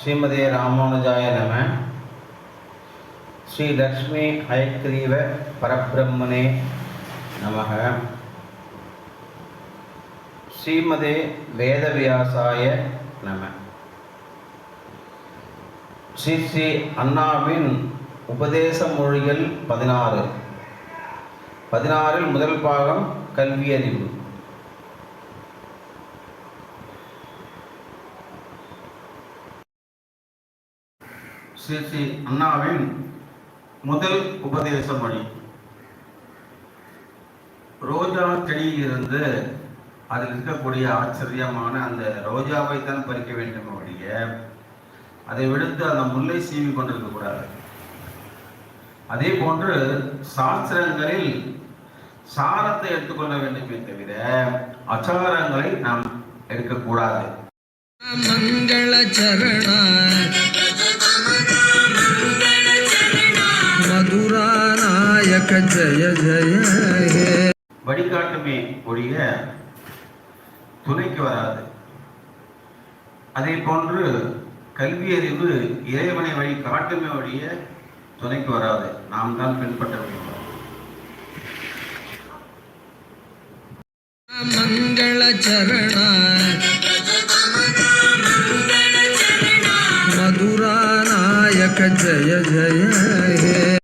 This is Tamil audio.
ஸ்ரீமதே ராமானுஜாய நம ஸ்ரீ லக்ஷ்மி ஹயக்ரீவ பரபிரம்மனே நமக ஸ்ரீமதே வேதவியாசாய நம ஸ்ரீ ஸ்ரீ அண்ணாவின் உபதேச மொழிகள் பதினாறு. பதினாறில் முதல் பாகம் கல்வியறிவு ஸ்ரீ ஸ்ரீ அண்ணாவின் முதல் உபதேச மொழி. ரோஜா செடியிலிருந்து அதில் இருக்கக்கூடிய ஆச்சரியமான அந்த ரோஜாவை தான் பறிக்க வேண்டும் ஒழிய அதை விடுத்து அந்த முல்லை சீவி கொண்டிருக்கக்கூடாது அதே போன்று சாஸ்திரங்களில் சாரத்தை எடுத்துக்கொள்ள வேண்டுமே தவிர அச்சாரங்களை நாம் எடுக்கக்கூடாது மங்கள சரண மதுராநாயக ஜய ஜய வழிகாட்டுமே ஒழிய துணைக்கு வராது. அதே போன்று கல்வியறிவு இறைவனை வழி காட்டுமே வழிய துணைக்கு வராது. நாம் தான் பின்பற்ற வேண்டும் மங்கள சரண மதுரா நாயக ஜய ஜய.